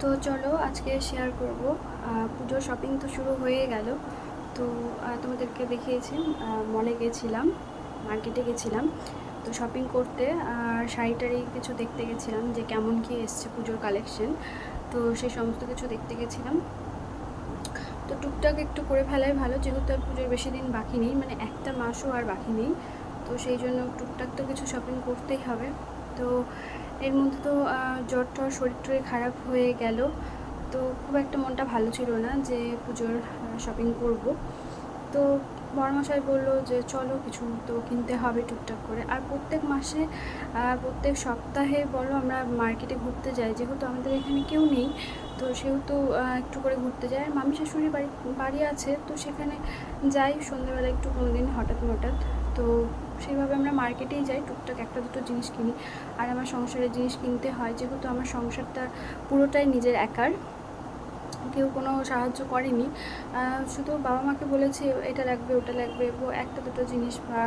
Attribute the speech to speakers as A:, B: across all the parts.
A: তো চলো আজকে শেয়ার করব। পুজোর শপিং তো শুরু হয়ে গেল। তো তোমাদেরকে দেখিয়েছি মলে গেছিলাম মার্কেটে গেছিলাম। তো শপিং করতে আর শাড়িটারি কিছু দেখতে গেছিলাম যে কেমন কি এসছে পুজোর কালেকশন তো সেই সমস্ত কিছু দেখতে গেছিলাম। তো টুকটাক একটু করে ফেলাই ভালো, যেহেতু আর পুজোর বেশি দিন বাকি নেই মানে একটা মাসও আর বাকি নেই। তো সেই জন্য টুকটাক তো কিছু শপিং করতেই হবে। তো এর মধ্যে তো জ্বর টর শরীর টরীর খারাপ হয়ে গেল। তো খুব একটা মনটা ভালো ছিল না যে পুজোর শপিং করব। তো বড়মশাই বলল যে, চলো কিছু তো কিনতে হবে টুকটাক করে। আর প্রত্যেক মাসে প্রত্যেক সপ্তাহে বলো আমরা মার্কেটে ঘুরতে যাই। যেহেতু আমাদের এখানে কেউ নেই, তো সেহেতু একটু করে ঘুরতে যাই। আর মামি শাশুড়ি বাড়ি বাড়ি আছে, তো সেখানে যাই। সন্ধ্যেবেলা একটু কোনো দিন হঠাৎ হঠাৎ তো সেইভাবে আমরা মার্কেটেই যাই, টুকটাক একটা দুটো জিনিস কিনি। আর আমার সংসারের জিনিস কিনতে হয়, যেহেতু আমার সংসারটা পুরোটাই নিজের একার, কেউ কোনো সাহায্য করেনি। শুধু বাবা মাকে বলেছি, এটা লাগবে, ওটা লাগবে একটা দুটো জিনিস বা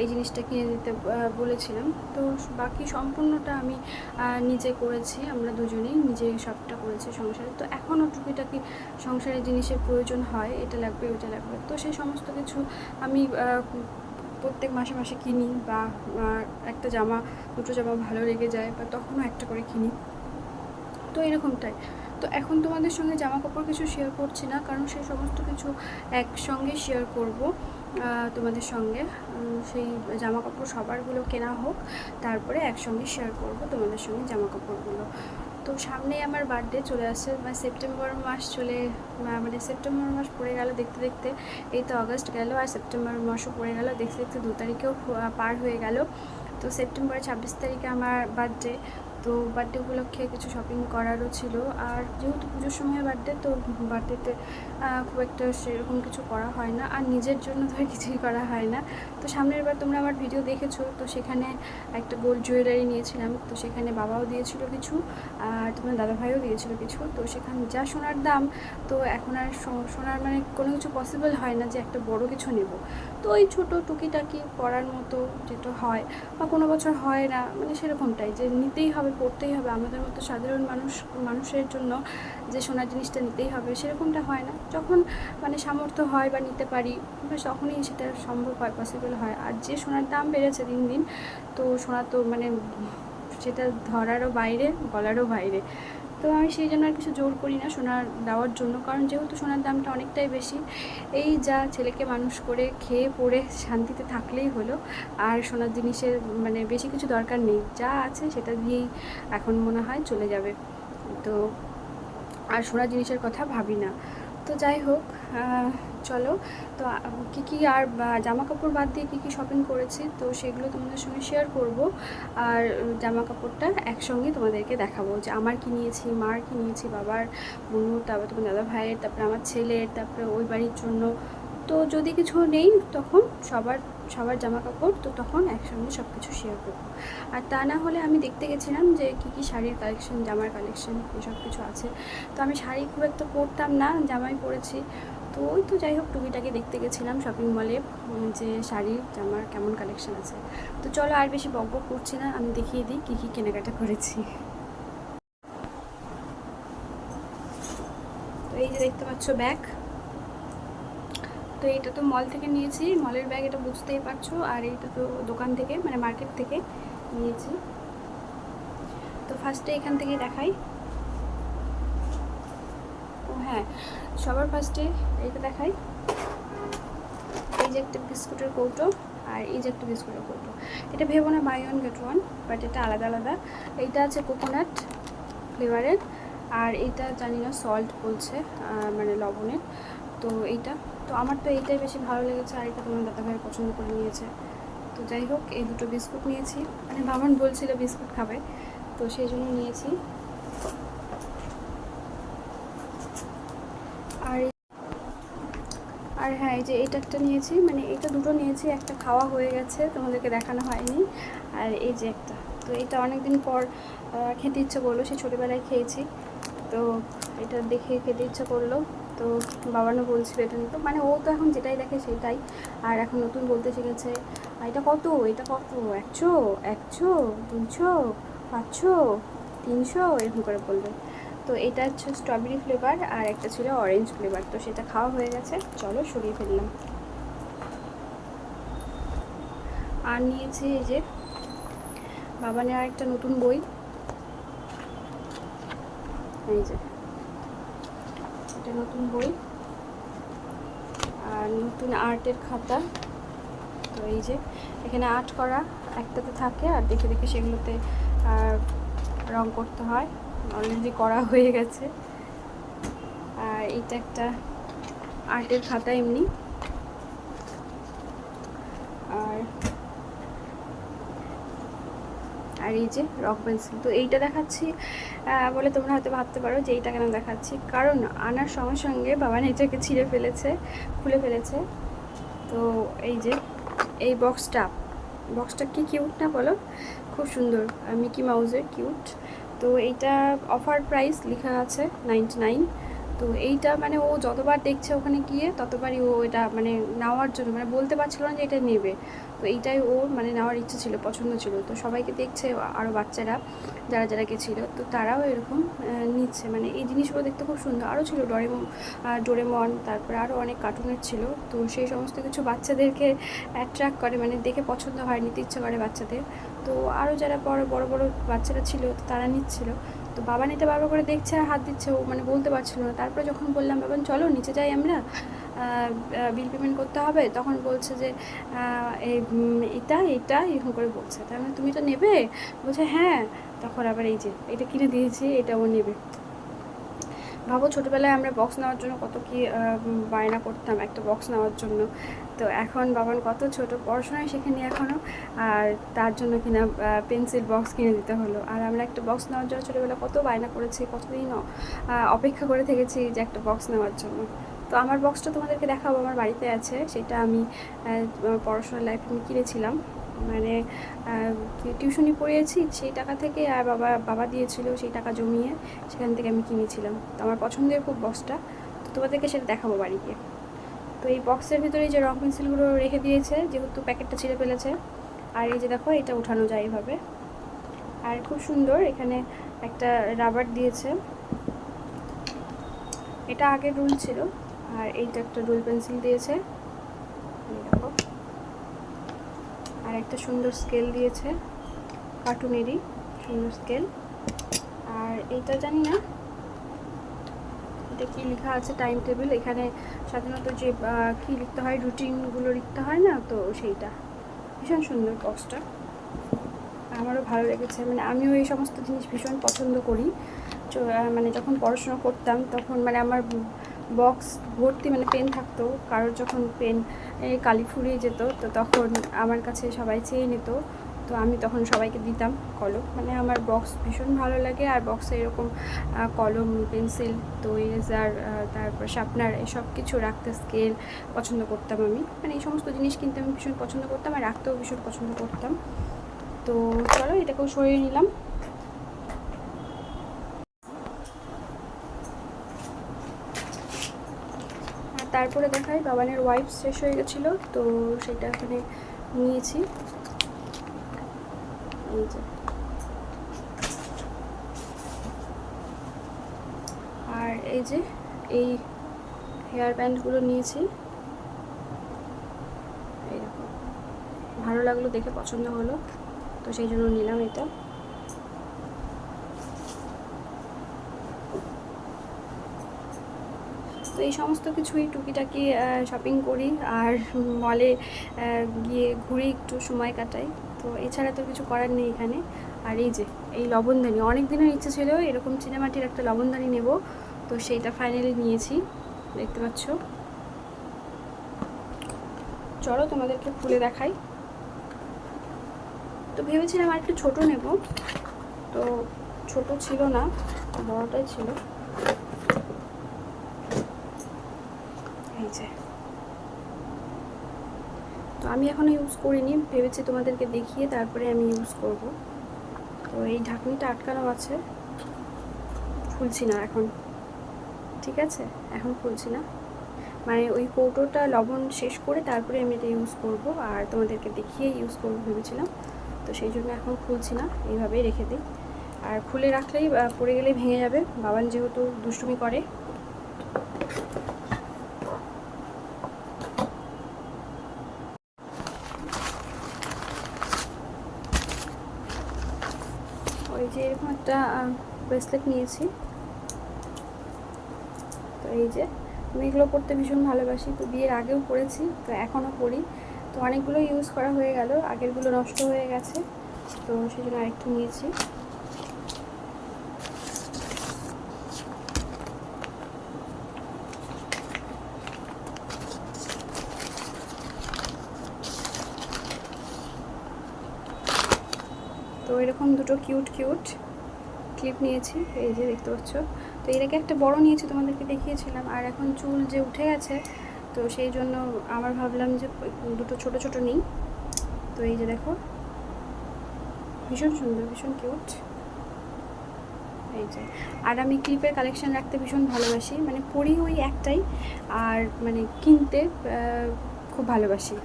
A: এই জিনিসটা কিনে দিতে বলেছিলাম। তো বাকি সম্পূর্ণটা আমি নিজে করেছি, আমরা দুজনেই নিজে সবটা করেছি সংসারে। তো এখনও টুকিটাকি সংসারের জিনিসের প্রয়োজন হয়, এটা লাগবে ওটা লাগবে। তো সেই সমস্ত কিছু আমি প্রত্যেক মাসে মাসে কিনি বা একটা জামা, দুটো জামা ভালো লেগে যায় বা তখনও একটা করে কিনি। তো এরকমটাই। তো এখন তোমাদের সঙ্গে জামা কাপড় কিছু শেয়ার করছি না, কারণ সেই সমস্ত কিছু একসঙ্গে শেয়ার করব। তোমাদের সঙ্গে। সেই জামা কাপড় সবারগুলো কেনা হোক, তারপরে একসঙ্গে শেয়ার করব তোমাদের সঙ্গে জামা কাপড়গুলো তো সামনেই আমার বার্থডে চলে আসছে মানে সেপ্টেম্বর মাস চলে মানে সেপ্টেম্বর মাস পড়ে গেল দেখতে দেখতে, এই তো আগস্ট গেল আর সেপ্টেম্বর মাসও পড়ে গেল দেখতে দেখতে দু তারিখেও পার হয়ে গেল। তো সেপ্টেম্বরের ছাব্বিশ তারিখে আমার বার্থডে তো বার্থডে উপলক্ষে কিছু শপিং করারও ছিল। আর যেহেতু পুজোর সময় বার্থডে তো বার্থডেতে খুব একটা সেরকম কিছু করা হয় না আর নিজের জন্য আর কিছুই করা হয় না। তো সামনের বার তোমরা আমার ভিডিও দেখেছ, তো সেখানে একটা গোল্ড জুয়েলারি নিয়েছিলাম, তো সেখানে বাবাও দিয়েছিল কিছু আর তোমার দাদাভাইও দিয়েছিল কিছু। তো সেখানে, যা সোনার দাম, তো এখন আর সোনার মানে কোনো কিছু পসিবল হয় না যে একটা বড় কিছু নেব। তো ওই ছোটো টুকিটাকি পরার মতো যেটা হয় বা কোনো বছর হয় না মানে সেরকমটাই যে নিতেই হবে পড়তেই হবে। আমাদের মতো সাধারণ মানুষ, মানুষের জন্য যে সোনার জিনিসটা নিতেই হবে, সেরকমটা হয় না। যখন মানে সামর্থ্য হয় বা নিতে পারি তখনই সেটা সম্ভব হয় পসিবল হয়। আর যে সোনার দাম বেড়েছে দিন দিন, তো সোনা তো মানে সেটা ধরারও বাইরে বলারও বাইরে। তো আমি সেই জন্য আর কিছু জোর করি না সোনার দেওয়ার জন্য, কারণ যেহেতু সোনার দামটা অনেকটাই বেশি, এই যা ছেলেকে মানুষ করে খেয়ে পড়ে শান্তিতে থাকলেই হলো, আর সোনার জিনিসের মানে বেশি কিছু দরকার নেই। যা আছে সেটা দিয়েই এখন মনে হয় চলে যাবে। তো আর সোনার জিনিসের কথা ভাবি না। তো যাই হোক চলো। তো কী কী আর জামা কাপড় বাদ দিয়ে কী কী শপিং করেছি, তো সেগুলো তোমাদের সঙ্গে শেয়ার করব। আর জামা কাপড়টা একসঙ্গে তোমাদেরকে দেখাবো যে আমার কী নিয়েছি, মার কী নিয়েছি, বাবার বোনু তারপর তোমার দাদা ভাইয়ের, তারপরে আমার ছেলের, তারপরে ওই বাড়ির জন্য। তো যদি কিছু নেই, তখন সবার সবার জামা কাপড় তো তখন একসঙ্গে সব কিছু শেয়ার করব। আর তা না হলে আমি দেখতে গেছিলাম যে কী কী শাড়ির কালেকশন জামার কালেকশন এসব কিছু আছে। তো আমি শাড়ি খুব একটা পরতাম না, জামাই পরেছি। তো ওই তো যাই হোক, টুকিটাকে দেখতে গেছিলাম শপিং মলে যে শাড়ি, জামার কেমন কালেকশন আছে। তো চলো আর বেশি বক বক করছি না, আমি দেখিয়ে দিই কী কী কেনাকাটা করেছি। তো এই যে দেখতে পাচ্ছ ব্যাগ তো এটা তো মল থেকে নিয়েছি। মলের ব্যাগ এটা বুঝতেই পারছ। আর এইটা তো দোকান থেকে মানে মার্কেট থেকে নিয়েছি। তো ফার্স্টে এখান থেকে দেখাই। ও হ্যাঁ সবার ফার্স্টে এইটা দেখাই। এই যে একটা বিস্কুটের কৌটো আর এই যে একটা বিস্কুটের কৌটো। এটা ভেবো না buy one get one but এটা আলাদা আলাদা। এইটা আছে কোকোনাট ফ্লেভারের আর এইটা জানি না সল্ট বলছে মানে লবণের। তো এইটা। তো আমার তো এইটাই বেশি ভালো লেগেছে, আর এটা তোমার দাদাভাই পছন্দ করে নিয়েছে। তো যাই হোক, এই দুটো বিস্কুট নিয়েছি। মানে বাবান বলছিল বিস্কুট খাবে, তো সেই জন্য নিয়েছি। আর আর হ্যাঁ এই যে এটা একটা নিয়েছি মানে এটা দুটো নিয়েছি, একটা খাওয়া হয়ে গেছে, তোমাদেরকে দেখানো হয়নি। আর এই যে একটা, তো এটা অনেক দিন পর খেতে ইচ্ছে করল সে ছোটোবেলায় খেয়েছি। তো এটা দেখে খেতে ইচ্ছে করল। তো বাবানও বলছিল এটা নিতে মানে ও তো এখন যেটাই দেখে সেটাই। আর এখন নতুন বলতে শিখেছে, "আর এটা কত? এটা কত? একশো? একশো? দুশো পাঁচশো? তিনশো? এরকম করে বলবে তো তো এটা হচ্ছে স্ট্রবেরি ফ্লেভার আর একটা ছিল অরেঞ্জ ফ্লেভার তো সেটা খাওয়া হয়ে গেছে। চলো সরিয়ে ফেললাম। আর নিয়েছি এই যে বাবা নেওয়ার একটা নতুন বই। এই যে। এটা নতুন বই আর নতুন আর্টের খাতা। তো এই যে, এখানে আর্ট করা একটাতে থাকে আর দেখে দেখে সেগুলোতে রং করতে হয়। অলরেডি করা হয়ে গেছে। আর এটা একটা আর্টের খাতা এমনি। আর আর এই যে রক পেন্সিল তো এইটা দেখাচ্ছি বলে তোমরা হয়তো ভাবতে পারো যে এইটা কেন দেখাচ্ছি। কারণ আনার সঙ্গে সঙ্গে বাবা এটাকে ছিঁড়ে ফেলেছে, খুলে ফেলেছে। তো এই যে, এই বক্সটা বক্সটা কি কিউট না বলো? খুব সুন্দর মিকি মাউজের কিউট তো এইটা অফার প্রাইস লেখা আছে নাইনটি নাইন তো এইটা মানে ও যতবার দেখছে ওখানে গিয়ে, ততবারই ও এটা মানে নেওয়ার জন্য মানে বলতে পারছিল না যে এটা নেবে। তো এইটাই ওর মানে নেওয়ার ইচ্ছে ছিল, পছন্দ ছিল। তো সবাইকে দেখছে আরও বাচ্চারা, যারা যারা গেছিল, তো তারাও এরকম নিচ্ছে। মানে এই জিনিসগুলো দেখতে খুব সুন্দর। আরও ছিল ডোরেমন ডোরেমন, তারপরে আরও অনেক কার্টুনের ছিল। তো সেই সমস্ত কিছু বাচ্চাদেরকে অ্যাট্রাক্ট করে মানে দেখে পছন্দ হয়, নিতে ইচ্ছে করে বাচ্চাদের। তো আরও যারা বড় বড় বড় বাচ্চারা ছিল, তো তারা নিচ্ছিল। তো বাবা নিতে বারবার করে দেখছে আর হাত দিচ্ছে। ও মানে বলতে পারছিল না। তারপরে যখন বললাম, বাবা, চলো, নিচে যাই আমরা। বিল পেমেন্ট করতে হবে, তখন বলছে যে এটা এটা, এরকম করে বলছে। তার মানে তুমি তো নেবে? বলছে হ্যাঁ। তখন আবার এই যে, এটা কিনে দিয়েছি এটা ও নেবে। ভাবো ছোটোবেলায় আমরা বক্স নেওয়ার জন্য কত কি বায়না করতাম, একটা বক্স নেওয়ার জন্য। তো এখন বাবান কত ছোট পড়াশোনায় শেখেনি এখনও আর তার জন্য কিনা পেন্সিল বক্স কিনে দিতে হলো। আর আমরা একটা বক্স নেওয়ার জন্য ছোটোবেলা কত বায়না করেছি কতদিন অপেক্ষা করে থেকেছি যে একটা বক্স নেওয়ার জন্য। তো আমার বক্সটা তোমাদেরকে দেখাবো, আমার বাড়িতে আছে। সেটা আমি পড়াশোনার লাইফে আমি কিনেছিলাম। মানে টিউশনি পড়িয়েছি, সেই টাকা থেকে আর বাবা বাবা দিয়েছিল সেই টাকা জমিয়ে সেখান থেকে আমি কিনেছিলাম। তো আমার পছন্দের খুব বক্সটা তো তোমাদেরকে সেটা দেখাবো বাড়ি গিয়ে তো এই বক্সের ভিতরে যে রং পেন্সিলগুলো রেখে দিয়েছে, যেহেতু প্যাকেটটা ছিঁড়ে ফেলেছে। আর এই যে দেখো, এটা উঠানো যায় এভাবে। আর খুব সুন্দর, এখানে একটা রাবার দিয়েছে। এটা আগের রুল ছিল। আর এইটা একটা রুল পেন্সিল দিয়েছে। আর একটা সুন্দর স্কেল দিয়েছে, কার্টুনেরই সুন্দর স্কেল। আর এইটা জানি না, এটা কি লেখা আছে টাইম টেবিল? এখানে সাধারণত যে কী লিখতে হয়, রুটিনগুলো লিখতে হয় না, তো সেইটা। ভীষণ সুন্দর বক্সটা আমারও ভালো লেগেছে। মানে আমিও এই সমস্ত জিনিস ভীষণ পছন্দ করি। মানে যখন পড়াশোনা করতাম, তখন মানে আমার বক্স ভর্তি মানে পেন থাকতো। কারোর যখন পেন কালি ফুরিয়ে যেত, তো তখন আমার কাছে সবাই চেয়ে নিত। তো আমি তখন সবাইকে দিতাম কলম। মানে আমার বক্স ভীষণ ভালো লাগে। আর বক্সে এরকম কলম পেন্সিল তো ইরেজার তারপর শার্পনার এসব কিছু রাখতে স্কেল পছন্দ করতাম আমি। মানে এই সমস্ত জিনিস কিনতে আমি ভীষণ পছন্দ করতাম আর রাখতেও ভীষণ পছন্দ করতাম। তো চলো এটাকেও সরিয়ে নিলাম আর তারপরে দেখাই, বাবানের ওয়াইফ শেষ হয়ে গেছিল, তো সেটা এখানে নিয়েছি। আর এই যে, এই হেয়ার ব্যান্ডগুলো নিয়েছি। ভালো লাগল দেখে, পছন্দ হলো, তো সেই জন্য নিলাম এটা। তো এই সমস্ত কিছুই টুকিটাকি শপিং করি। আর মলে গিয়ে ঘুরে, একটু সময় কাটাই। তো এছাড়া তো কিছু করার নেই এখানে। আর এই যে, এই লবণদানি। অনেক দিনের ইচ্ছে ছিল এরকম চিনেমাটির একটা লবণদানি নেব। তো সেইটা ফাইনালি নিয়েছি। দেখতে পাচ্ছ? চলো তোমাদেরকে খুলে দেখাই। তো ভেবেছিলাম আর একটু ছোটো নেব। তো ছোট ছিল না, বড়টাই ছিল। এই তো আমি এখনও ইউজ করিনি, ভেবেছি তোমাদেরকে দেখিয়ে তারপরে আমি ইউজ করব। তো এই ঢাকনিটা আটকানো আছে। খুলছি না এখন। ঠিক আছে? এখন খুলছি না। মানে ওই কৌটোটা লবণ শেষ করে তারপরে আমি এটা ইউজ করব। আর তোমাদেরকে দেখিয়ে ইউজ করব ভেবেছিলাম। তো সেই জন্য এখন খুলছি না। এইভাবেই রেখে দিই। আর খুলে রাখলেই পড়ে গেলেই ভেঙে যাবে। বাবান যেহেতু দুষ্টুমি করে ওই যে এরকম একটা ব্রেসলেট নিয়েছি। তো এই যে, আমি এগুলো পরতে ভীষণ ভালোবাসি। তো বিয়ের আগেও পরেছি তো এখনও পরি তো অনেকগুলো ইউজ করা হয়ে গেল, আগেরগুলো নষ্ট হয়ে গেছে। তো সেই জন্য আরেকটু নিয়েছি। তো এরকম দুটো কিউট কিউট ক্লিপ নিয়েছি, এই যে দেখতে পাচ্ছ। তো এর আগে একটা বড় নিয়েছি, তোমাদেরকে দেখিয়েছিলাম। আর এখন চুল যে উঠে গেছে, তো সেই জন্য আমার ভাবলাম যে দুটো ছোট ছোট নিই। তো এই যে দেখো। ভীষণ সুন্দর, ভীষণ কিউট এই যে। আর আমি ক্লিপের কালেকশন রাখতে ভীষণ ভালোবাসি। মানে পরি ওই একটাই, আর মানে কিনতে খুব ভালোবাসি।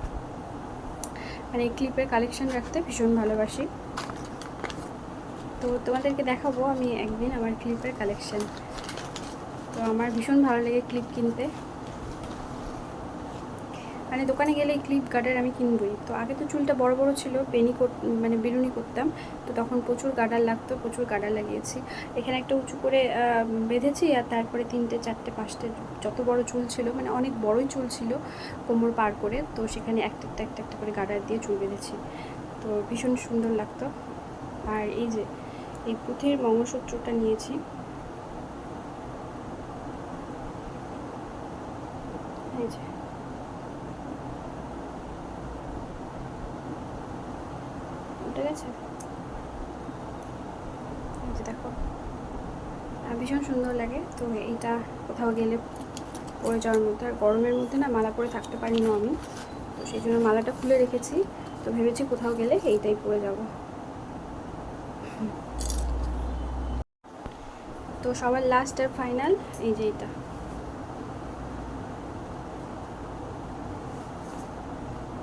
A: মানে ক্লিপের কালেকশন রাখতে ভীষণ ভালোবাসি। তো তোমাদেরকে দেখাবো আমি একদিন আমার ক্লিপের কালেকশন তো আমার ভীষণ ভালো লাগে ক্লিপ কিনতে। মানে দোকানে গেলে ক্লিপ গার্ডার আমি কিনবই। তো আগে তো চুলটা বড় বড় ছিল বেনি মানে বেরুনি করতাম। তো তখন প্রচুর গার্ডার লাগতো, প্রচুর গার্ডার লাগিয়েছি। এখানে একটা উঁচু করে বেঁধেছি আর তারপরে তিনটে, চারটে, পাঁচটে যত বড় চুল ছিল মানে অনেক বড়ই চুল ছিল কোমর পার করে, তো সেখানে একটা একটা একটা একটা করে গার্ডার দিয়ে চুল বেঁধেছি। তো ভীষণ সুন্দর লাগতো। আর এই যে এই পুঁথির মঙ্গলসূত্রটা নিয়েছি। উঠে গেছে? দেখো। ভীষণ সুন্দর লাগে। তো এইটা কোথাও গেলে পরে যাওয়ার মধ্যে। আর গরমের মধ্যে না মালা পরে থাকতে পারি না আমি। তো সেই জন্য মালাটা খুলে রেখেছি। তো ভেবেছি কোথাও গেলে এইটাই পরে যাব। তো সবার লাস্ট আর ফাইনাল এই যে এটা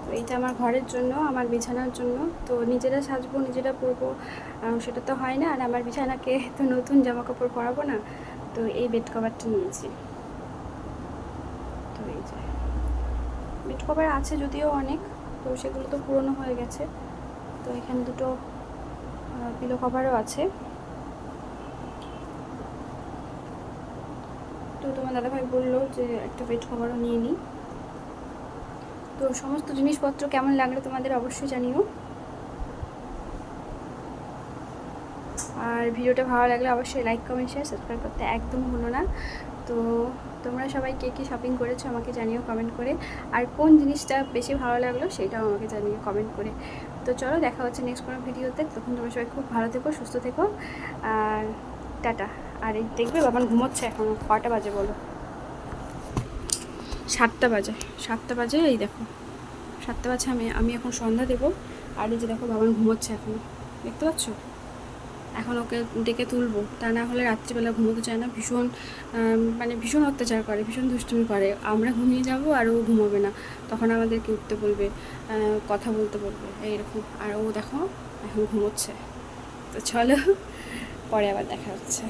A: তো এইটা আমার ঘরের জন্য, আমার বিছানার জন্য। তো নিজেরা সাজবো, নিজেরা পরবো সেটা তো হয় না। আর আমার বিছানাকে তো নতুন জামা কাপড় পরাবো না। তো এই বেড কভারটা নিয়েছি। তো এই যে। বেড কভার আছে যদিও অনেক, তো সেগুলো তো পুরনো হয়ে গেছে। তো এখানে দুটো পিলো কভারও আছে। তো তোমার দাদাভাই বলল যে একটা বেড কভারও নিয়ে নিই। তো সমস্ত জিনিসপত্র কেমন লাগল তোমাদের অবশ্যই জানিও। আর ভিডিওটা ভালো লাগলে অবশ্যই লাইক কমেন্ট শেয়ার সাবস্ক্রাইব করতে একদম ভুলো না। তো তোমরা সবাই কে কী শপিং করেছ আমাকে জানিও কমেন্ট করে। আর কোন জিনিসটা বেশি ভালো লাগল সেটাও আমাকে জানিও কমেন্ট করে। তো চলো দেখা হচ্ছে নেক্সট কোনো ভিডিওতে তখন তোমরা সবাই খুব ভালো থেকো, সুস্থ থেকো। আর টাটা। আর এই দেখবে বাবান ঘুমোচ্ছে এখন। কটা বাজে বলো? সাতটা বাজে। সাতটা বাজে, এই দেখো। সাতটা বাজে, আমি আমি এখন সন্ধ্যা দেবো। আর এই যে দেখো বাবান ঘুমোচ্ছে এখনও। দেখতে পাচ্ছ? এখন ওকে ডেকে তুলবো। তা না হলে রাত্রিবেলা ঘুমোতে চায় না। ভীষণ মানে ভীষণ অত্যাচার করে, ভীষণ দুষ্টুমি করে। আমরা ঘুমিয়ে যাব আর ও ঘুমোবে না। তখন আমাদেরকে উঠতে বলবে কথা বলতে বলবে, এইরকম। আর ও দেখো, এখন ঘুমোচ্ছে। তো চলো, পরে আবার দেখা হচ্ছে।